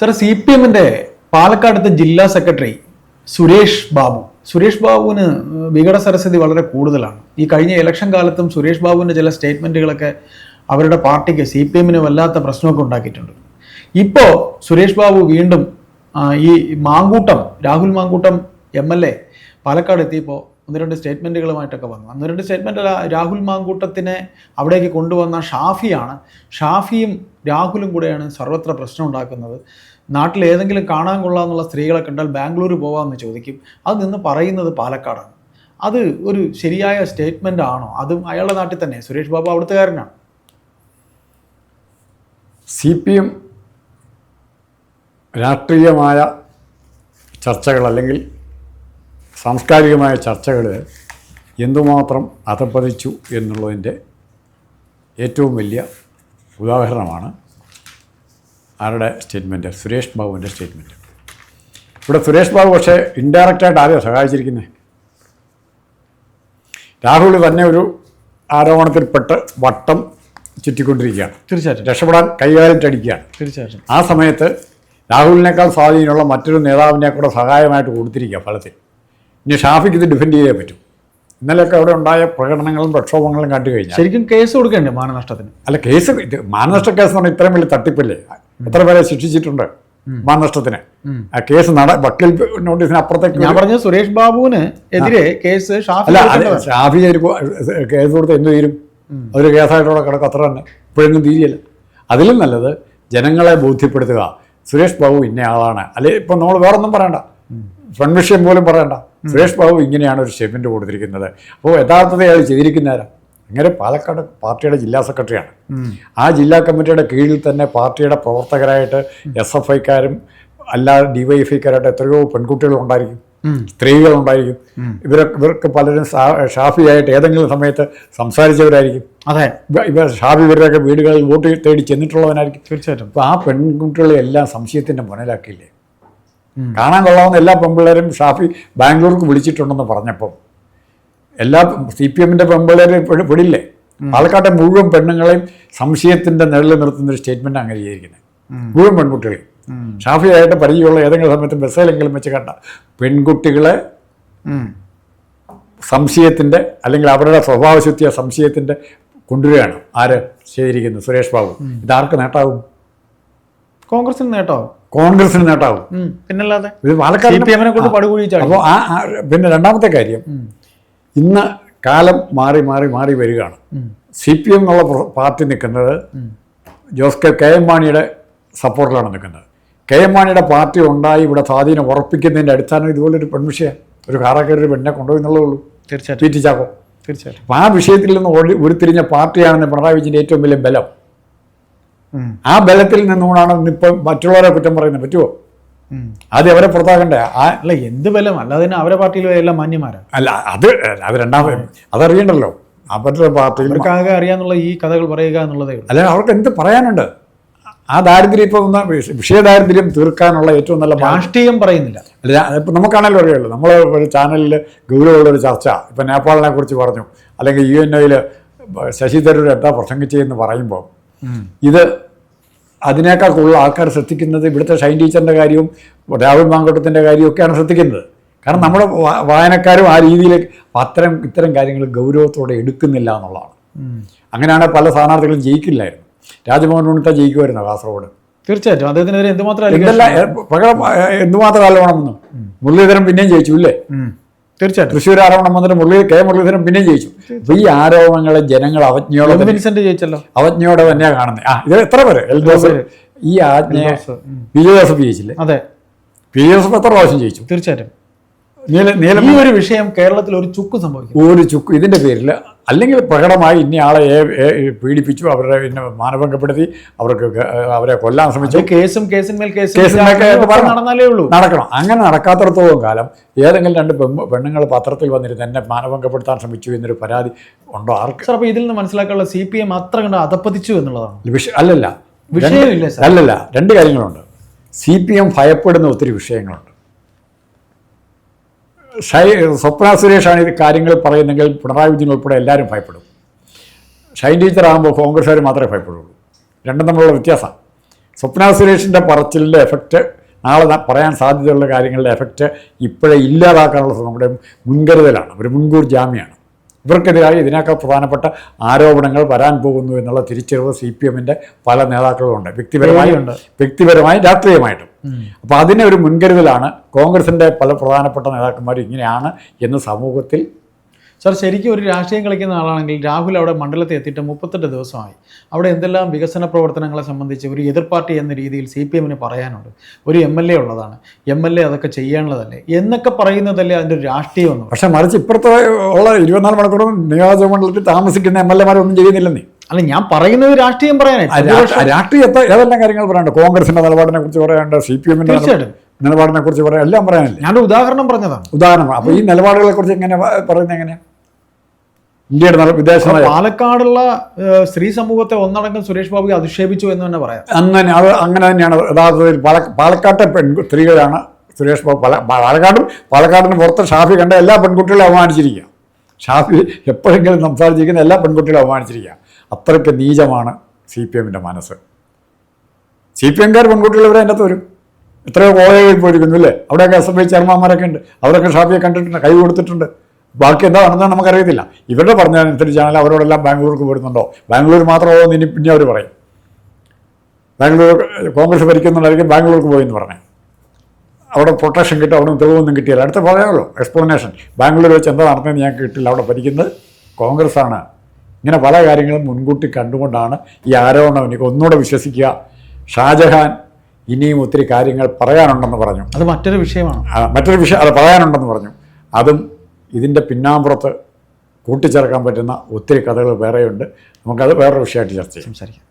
Sir C P എമ്മിന്റെ പാലക്കാടത്തെ ജില്ലാ secretary Suresh Babu. Suresh ബാബുവിന് വികട സരസ്വതി വളരെ കൂടുതലാണ്. ഈ കഴിഞ്ഞ ഇലക്ഷൻ കാലത്തും സുരേഷ് ബാബുവിന്റെ ചില സ്റ്റേറ്റ്മെന്റുകളൊക്കെ അവരുടെ പാർട്ടിക്ക് സി പി എമ്മിന് വല്ലാത്ത പ്രശ്നമൊക്കെ ഉണ്ടാക്കിയിട്ടുണ്ട്. ഇപ്പോൾ സുരേഷ് ബാബു വീണ്ടും ഈ Mankoottam Rahul Mankoottam M L A Palakkad എത്തിയപ്പോൾ ഒന്ന് രണ്ട് സ്റ്റേറ്റ്മെന്റുകളുമായിട്ടൊക്കെ വന്നു. ഒന്ന് രണ്ട് സ്റ്റേറ്റ്മെന്റ് രാഹുൽ മാങ്കൂട്ടത്തിനെ അവിടേക്ക് കൊണ്ടുവന്ന ഷാഫിയാണ്. ഷാഫിയും രാഹുലും കൂടെയാണ് സർവത്ര പ്രശ്നം ഉണ്ടാക്കുന്നത് നാട്ടിൽ ഏതെങ്കിലും കാണാൻ കൊള്ളാമെന്നുള്ള സ്ത്രീകളെ കണ്ടാൽ ബാംഗ്ലൂർ പോകാമെന്ന് ചോദിക്കും. അത് നിന്ന് പറയുന്നത് പാലക്കാടാണ്. അത് ഒരു ശരിയായ സ്റ്റേറ്റ്മെന്റ് ആണോ? അതും അയാളുടെ നാട്ടിൽ തന്നെ. സുരേഷ് ബാബു അവിടുത്തുകാരനാണ് സി പി എം രാഷ്ട്രീയമായ ചർച്ചകൾ അല്ലെങ്കിൽ സാംസ്കാരികമായ ചർച്ചകൾ എന്തുമാത്രം അധപ്പതിച്ചു എന്നുള്ളതിന്റെ ഏറ്റവും വലിയ ഉദാഹരണമാണ് ആരുടെ സ്റ്റേറ്റ്മെന്റ് സുരേഷ് ബാബുവിന്റെ സ്റ്റേറ്റ്മെന്റ് ഇവിടെ സുരേഷ് ബാബു പക്ഷേ ഇൻഡയറക്റ്റായിട്ട് ആരെയാണ് സഹായിച്ചിരിക്കുന്നത് രാഹുൽ തന്നെ ഒരു ആരോപണത്തിൽപ്പെട്ട് വട്ടം ചുറ്റിക്കൊണ്ടിരിക്കുകയാണ്. തീർച്ചയായിട്ടും. രക്ഷപ്പെടാൻ കൈകാലിട്ടടിക്കുകയാണ് തീർച്ചയായിട്ടും. ആ സമയത്ത് രാഹുലിനേക്കാൾ സ്വാധീനമുള്ള മറ്റൊരു നേതാവിനെ കൂടെ സഹായമായിട്ട് കൊടുത്തിരിക്കുക ഫലത്തിൽ. ഇനി ഷാഫിക്ക് ഇത് ഡിഫെൻഡ് ചെയ്യാൻ പറ്റും. ഇന്നലെയൊക്കെ അവിടെ ഉണ്ടായ പ്രകടനങ്ങളും പ്രക്ഷോഭങ്ങളും കണ്ടു കഴിഞ്ഞാൽ ശരിക്കും കേസ് കൊടുക്കേണ്ടേ മാനനഷ്ടത്തിന്? അല്ല കേസ് മാനനഷ്ട കേസ് എന്ന് പറഞ്ഞാൽ ഇത്രയും വലിയ തട്ടിപ്പല്ലേ? എത്ര പേരെ ശിക്ഷിച്ചിട്ടുണ്ട് മാനനഷ്ടത്തിന്? ആ കേസ് നട വക്കീൽ നോട്ടീസിന് അപ്പുറത്തേക്ക് ഞാൻ പറഞ്ഞു സുരേഷ് ബാബുവിന് എതിരെ കേസ് ഷാഫി അല്ല ഷാഫി കേസ് കൊടുത്ത് എന്ത് തീരും? അതൊരു കേസായിട്ടുള്ള കിടക്കും അത്ര തന്നെ. ഇപ്പോഴൊന്നും തീരിയല്ല. അതിലും നല്ലത് ജനങ്ങളെ ബോധ്യപ്പെടുത്തുക. സുരേഷ് ബാബു ഇന്ന ആളാണ്. അല്ലെ ഇപ്പം നമ്മൾ വേറൊന്നും പറയണ്ട. ഫ്രണ്ട് വിഷയം പോലും പറയണ്ട. സുരേഷ് ബാബു ഇങ്ങനെയാണ് ഒരു സ്റ്റേറ്റ്മെന്റ് കൊടുത്തിരിക്കുന്നത്. അപ്പോൾ യഥാർത്ഥത്തിൽ അയാൾ ചെയ്തിരിക്കുന്നവരാ? അങ്ങനെ പാലക്കാട് പാർട്ടിയുടെ ജില്ലാ സെക്രട്ടറിയാണ്. ആ ജില്ലാ കമ്മിറ്റിയുടെ കീഴിൽ തന്നെ പാർട്ടിയുടെ പ്രവർത്തകരായിട്ട് എസ് എഫ് ഐക്കാരും അല്ലാതെ ഡി വൈ എഫ് ഐക്കാരായിട്ട് എത്രയോ പെൺകുട്ടികളുണ്ടായിരിക്കും സ്ത്രീകളുണ്ടായിരിക്കും. ഇവരൊക്കെ ഇവർക്ക് പലരും ഷാഫിയായിട്ട് ഏതെങ്കിലും സമയത്ത് സംസാരിച്ചവരായിരിക്കും. അതെ ഇവ- ഇവർ ഷാഫി ഇവരുടെയൊക്കെ വീടുകളിൽ വോട്ട് തേടി ചെന്നിട്ടുള്ളവനായിരിക്കും. തീർച്ചയായിട്ടും. അപ്പോൾ ആ പെൺകുട്ടികളെ എല്ലാം സംശയത്തിന്റെ മുന്നിലാക്കിയില്ലേ കാണാൻ കൊള്ളാവുന്ന എല്ലാ പെമ്പിള്ളേരും ഷാഫി ബാംഗ്ലൂർക്ക് വിളിച്ചിട്ടുണ്ടെന്ന് പറഞ്ഞപ്പം എല്ലാ സി പി എമ്മിന്റെ പെൺപിള്ളേരെ പെട- പെടില്ലേ പാലക്കാട്ടെ മുഴുവൻ പെണ്ണുങ്ങളെയും സംശയത്തിന്റെ നിഴലിൽ നിർത്തുന്ന ഒരു അങ്ങനെ ചെയ്തിരിക്കുന്നത് മുഴുവൻ പെൺകുട്ടികളെയും. ഷാഫിയായിട്ട് പരിചയമുള്ള ഏതെങ്കിലും സമയത്ത് ബസ്സിലെങ്കിലും വെച്ച് കണ്ട പെൺകുട്ടികളെ. സംശയത്തിന്റെ അല്ലെങ്കിൽ അവരുടെ സ്വഭാവശുദ്ധിയ സംശയത്തിന്റെ കൊണ്ടുവരികയാണ്. ആര്? ചെയ്തിരിക്കുന്നത് സുരേഷ് ബാബു. ഇതാർക്ക് നേട്ടാവും? കോൺഗ്രസിന് നേട്ടമാവും കോൺഗ്രസിന് നേട്ടാവും. ഉം. പിന്നല്ലാതെ അപ്പോൾ ആ പിന്നെ രണ്ടാമത്തെ കാര്യം ഇന്ന് കാലം മാറി മാറി മാറി വരികയാണ്. സി പി എം എന്നുള്ള പാർട്ടി നിൽക്കുന്നത് ജോസ് കെ കെ എം മാണിയുടെ സപ്പോർട്ടിലാണ് നിൽക്കുന്നത്. കെ എം മാണിയുടെ പാർട്ടി ഉണ്ടായി ഇവിടെ സ്വാധീനം ഉറപ്പിക്കുന്നതിന്റെ അടിസ്ഥാനം ഇതുപോലൊരു പെൺവിഷയം ഒരു കാറാക്കയൊരു പെണ്ണെ കൊണ്ടുപോയി എന്നുള്ളൂ ഉള്ളൂ. തീർച്ചയായിട്ടും. ചാക്കോ. തീർച്ചയായിട്ടും. അപ്പോൾ ആ വിഷയത്തിൽ നിന്ന് ഉരുത്തിരിഞ്ഞ പാർട്ടിയാണെന്ന് പിണറായി വിജയന്റെ ഏറ്റവും വലിയ ബലം. ആ ബലത്തിൽ നിന്നുകൊണ്ടാണ് ഇന്നിപ്പം മറ്റുള്ളവരെ കുറ്റം പറയുന്നത്. പറ്റുമോ അത് അവരെ പുറത്താക്കണ്ടേ? അല്ല എന്ത് ബലം? അല്ലാതെ അവരെ പാർട്ടിയിൽ എല്ലാം മാന്യമാരാ അല്ല അത് അത് രണ്ടാമത് അതറിയണ്ടല്ലോ. അവരുടെ പാർട്ടിയിൽ അവർക്കാകെ അറിയാന്നുള്ള ഈ കഥകൾ പറയുക എന്നുള്ളതേ അല്ല അവർക്ക് എന്ത് പറയാനുണ്ട്? ആ ദാരിദ്ര്യം ഇപ്പോൾ ഒന്ന് വിഷയ വിഷയദാരിദ്ര്യം തീർക്കാനുള്ള ഏറ്റവും നല്ല രാഷ്ട്രീയം പറയുന്നില്ല. ഇപ്പം നമുക്കാണല്ലോ അറിയുള്ളൂ നമ്മൾ ഒരു ചാനലിൽ ഗൗരവമുള്ളൊരു ചർച്ച ഇപ്പം നേപ്പാളിനെ കുറിച്ച് പറഞ്ഞു അല്ലെങ്കിൽ യു എൻ ഒയിൽ ശശി തരൂർ എന്താ പ്രസംഗിച്ചതെന്ന് പറയുമ്പോൾ ഇത് അതിനേക്കാൾ കൂടുതൽ ആൾക്കാർ ശ്രദ്ധിക്കുന്നത് ഇവിടുത്തെ ഷൈൻ ടീച്ചറിന്റെ കാര്യവും രാഹുൽ മാങ്കോട്ടത്തിന്റെ കാര്യവും ഒക്കെയാണ് ശ്രദ്ധിക്കുന്നത്. കാരണം നമ്മുടെ വായനക്കാരും ആ രീതിയിൽ അത്തരം ഇത്തരം കാര്യങ്ങൾ ഗൗരവത്തോടെ എടുക്കുന്നില്ല എന്നുള്ളതാണ്. അങ്ങനെയാണ് പല സ്ഥാനാർത്ഥികളും ജയിക്കില്ലായിരുന്നു. രാജ്മോഹൻ ഉണ്ണിത്ത ജയിക്കുമായിരുന്നു കാസർഗോഡ്. തീർച്ചയായിട്ടും. അദ്ദേഹത്തിനെതിരെ എന്തുമാത്രം എന്തുമാത്രം കാലമാണെന്നും മുരളീധരൻ പിന്നെയും ജയിച്ചു ഇല്ലേ. തീർച്ചയായിട്ടും. തൃശ്ശൂർ ആരോപണം വന്നിട്ട് മുരളി കെ മുരളീധരൻ പിന്നെയും ജയിച്ചു. അപ്പൊ ഈ ആരോപണങ്ങളെ ജനങ്ങൾ അവജ്ഞയോടെ വിൻസെന്റ് ജയിച്ചല്ലോ? അവജ്ഞയോടെ തന്നെയാണ് കാണുന്നത് ആ ഇത് എത്ര പേര്? എൽ ജോസഫ് ഈ ആജ്ഞയെ പി ജോസഫ് ജയിച്ചില്ലേ? അതെ. പി ജോസഫ് എത്ര പ്രാവശ്യം ജയിച്ചു? തീർച്ചയായിട്ടും. ഈ ഒരു വിഷയം കേരളത്തിൽ ഒരു ചുക്ക് സംഭവിക്കും ഒരു ചുക്ക്. ഇതിന്റെ പേരിൽ അല്ലെങ്കിൽ പ്രകടമായി ഇന്നയാളെ പീഡിപ്പിച്ചു അവരുടെ പിന്നെ മാനഭംഗപ്പെടുത്തി അവർക്ക് അവരെ കൊല്ലാൻ ശ്രമിച്ചു. കേസും കേസിന്മേൽ കേസും നടന്നാലേ ഉള്ളൂ. നടക്കണം. അങ്ങനെ നടക്കാത്തടത്തോളം കാലം ഏതെങ്കിലും രണ്ട് പെണ്ണ് പെണ്ണുങ്ങൾ പത്രത്തിൽ വന്നിരുന്ന് എന്നെ മാനഭംഗപ്പെടുത്താൻ ശ്രമിച്ചു എന്നൊരു പരാതി ഉണ്ടോ? ആർക്ക്? സാർ ഇതിൽ നിന്ന് മനസ്സിലാക്കാനുള്ള സി പി എം അത്ര കണ്ട് അതപ്പതിച്ചു എന്നുള്ളതാണ്. വിഷയം അല്ലല്ല. വിഷയമില്ല അല്ലല്ല. രണ്ട് കാര്യങ്ങളുണ്ട്. സി പി എം ഭയപ്പെടുന്ന ഒത്തിരി വിഷയങ്ങളുണ്ട്. ഷൈ സ്വപ്ന സുരേഷാണ് ഇത് കാര്യങ്ങൾ പറയുന്നെങ്കിൽ പിണറായി വിജയൻ ഉൾപ്പെടെ എല്ലാവരും ഭയപ്പെടും. ഷൈൻ ടീച്ചർ ആകുമ്പോൾ കോൺഗ്രസ്സുകാർ മാത്രമേ ഭയപ്പെടുള്ളൂ. രണ്ടും തമ്മിലുള്ള വ്യത്യാസം. സ്വപ്ന സുരേഷിന്റെ പറച്ചിലിന്റെ എഫക്റ്റ് നാളെ പറയാൻ സാധ്യതയുള്ള കാര്യങ്ങളുടെ എഫക്റ്റ് ഇപ്പോഴേ ഇല്ലാതാക്കാനുള്ള നമ്മുടെ മുൻകരുതലാണ്. ഒരു മുൻകൂർ ജാമ്യമാണ്. ഇവർക്കെതിരായി ഇതിനേക്കാൾ പ്രധാനപ്പെട്ട ആരോപണങ്ങൾ വരാൻ പോകുന്നു എന്നുള്ള തിരിച്ചറിവ് സി പി എമ്മിന്റെ പല നേതാക്കളുമുണ്ട്. വ്യക്തിപരമായി ഉണ്ട് വ്യക്തിപരമായി രാഷ്ട്രീയമായിട്ടും. അപ്പോൾ അതിനെ ഒരു മുൻകരുതലാണ് കോൺഗ്രസിന്റെ പല പ്രധാനപ്പെട്ട നേതാക്കന്മാർ ഇങ്ങനെയാണ് എന്ന് സമൂഹത്തിൽ സാർ ശരിക്കും ഒരു രാഷ്ട്രീയം കളിക്കുന്ന ആളാണെങ്കിൽ രാഹുൽ അവിടെ മണ്ഡലത്തിൽ എത്തിയിട്ട് മുപ്പത്തെട്ട് ദിവസമായി. അവിടെ എന്തെല്ലാം വികസന പ്രവർത്തനങ്ങളെ സംബന്ധിച്ച് ഒരു എതിർ പാർട്ടി എന്ന രീതിയിൽ സി പി എമ്മിന് പറയാനുണ്ട്? ഒരു എം എൽ എ ഉള്ളതാണ്. എം എൽ എ അതൊക്കെ ചെയ്യാനുള്ളതല്ലേ? എന്നൊക്കെ പറയുന്നതല്ലേ അതിന്റെ ഒരു രാഷ്ട്രീയം പക്ഷേ മറിച്ച് ഇപ്പുറത്തെ ഉള്ള ഇരുപത്തിനാല് മണിക്കൂറും നിയോജക മണ്ഡലത്തിൽ താമസിക്കുന്ന എം എൽ എമാരൊന്നും ചെയ്യുന്നില്ലെന്നേ. അല്ല ഞാൻ പറയുന്നത് രാഷ്ട്രീയം പറയാനേ. ആ രാ- ആ രാഷ്ട്രീയത്തെ ഏതെല്ലാം കാര്യങ്ങൾ പറയാനുണ്ട്? കോൺഗ്രസിന്റെ നിലപാടിനെ കുറിച്ച് പറയാനുണ്ട് സി പി എമ്മിന്റെ നിലപാടിനെ കുറിച്ച് പറയാൻ എല്ലാം പറയാനില്ല? ഞാൻ ഉദാഹരണം പറഞ്ഞതാണ്. ഉദാഹരണം. അപ്പോൾ ഈ നിലപാടുകളെ കുറിച്ച് എങ്ങനെ പറയുന്നത് എങ്ങനെയാണ് ഇന്ത്യയുടെ വിദേശ പാലക്കാടുള്ള സ്ത്രീ സമൂഹത്തെ ഒന്നടങ്കം സുരേഷ് ബാബു അധിക്ഷേപിച്ചു എന്ന് തന്നെ പറയാം. അങ്ങനെ അത് അങ്ങനെ തന്നെയാണ് യഥാർത്ഥത്തിൽ പാല പാലക്കാട്ടെ പെൺ സ്ത്രീകളാണ് സുരേഷ് ബാബു. പല പാലക്കാടും പാലക്കാടിന് പുറത്ത് ഷാഫി കണ്ട എല്ലാ പെൺകുട്ടികളെ അവമാനിച്ചിരിക്കുക ഷാഫി എപ്പോഴെങ്കിലും സംസാരിച്ചിരിക്കുന്ന എല്ലാ പെൺകുട്ടികളെ അവമാനിച്ചിരിക്കുക അത്രയ്ക്ക് നീചമാണ് സി പി എമ്മിന്റെ മനസ്സ്. സി പി എംകാർ പെൺകുട്ടികൾ ഇവിടെ അതിന്റെ അകത്ത് വരും. എത്രയോ കോളേജുകളിൽ പോയിരിക്കുന്നു അല്ലേ? അവിടെയൊക്കെ എസ് എഫ് ഐ ചെയർമാന്മാരൊക്കെ ഉണ്ട്. അവരൊക്കെ ഷാഫിയെ കണ്ടിട്ടുണ്ട് കൈ കൊടുത്തിട്ടുണ്ട്. ബാക്കി എന്താ നടന്നതെന്ന് നമുക്കറിയത്തില്ല. ഇവരുടെ പറഞ്ഞതനുസരിച്ചാണെങ്കിൽ അവരോടെല്ലാം ബാംഗ്ലൂർക്ക് പോരുന്നുണ്ടോ? ബാംഗ്ലൂർ മാത്രമോ ഇനി പിന്നെ അവർ പറയും. ബാംഗ്ലൂർ കോൺഗ്രസ് ഭരിക്കുന്നുണ്ടായിരിക്കും ബാംഗ്ലൂർക്ക് പോയി എന്ന് പറഞ്ഞു അവിടെ പ്രൊട്ടക്ഷൻ കിട്ടും അവിടെ തെളിവൊന്നും കിട്ടിയില്ല. അടുത്ത പറയാമല്ലോ എക്സ്പ്ലനേഷൻ ബാംഗ്ലൂർ വെച്ച് എന്താ നടന്നതെന്ന് ഞാൻ കിട്ടില്ല. അവിടെ ഭരിക്കുന്നത് കോൺഗ്രസ്സാണ്. ഇങ്ങനെ പല കാര്യങ്ങളും മുൻകൂട്ടി കണ്ടുകൊണ്ടാണ് ഈ ആരോപണം എനിക്ക് ഒന്നുകൂടെ വിശ്വസിക്കുക. ഷാജഹാൻ ഇനിയും ഒത്തിരി കാര്യങ്ങൾ പറയാനുണ്ടെന്ന് പറഞ്ഞു. അത് മറ്റൊരു വിഷയമാണ്. മറ്റൊരു വിഷയം അത് പറയാനുണ്ടെന്ന് പറഞ്ഞു. അതും ഇതിന്റെ പിന്നാമ്പുറത്ത് കൂട്ടിച്ചേർക്കാൻ പറ്റുന്ന ഒത്തിരി കഥകൾ വേറെയുണ്ട്. നമുക്കത് വേറൊരു വിഷയമായിട്ട് ചർച്ച ചെയ്യാം. സംസാരിക്കാം.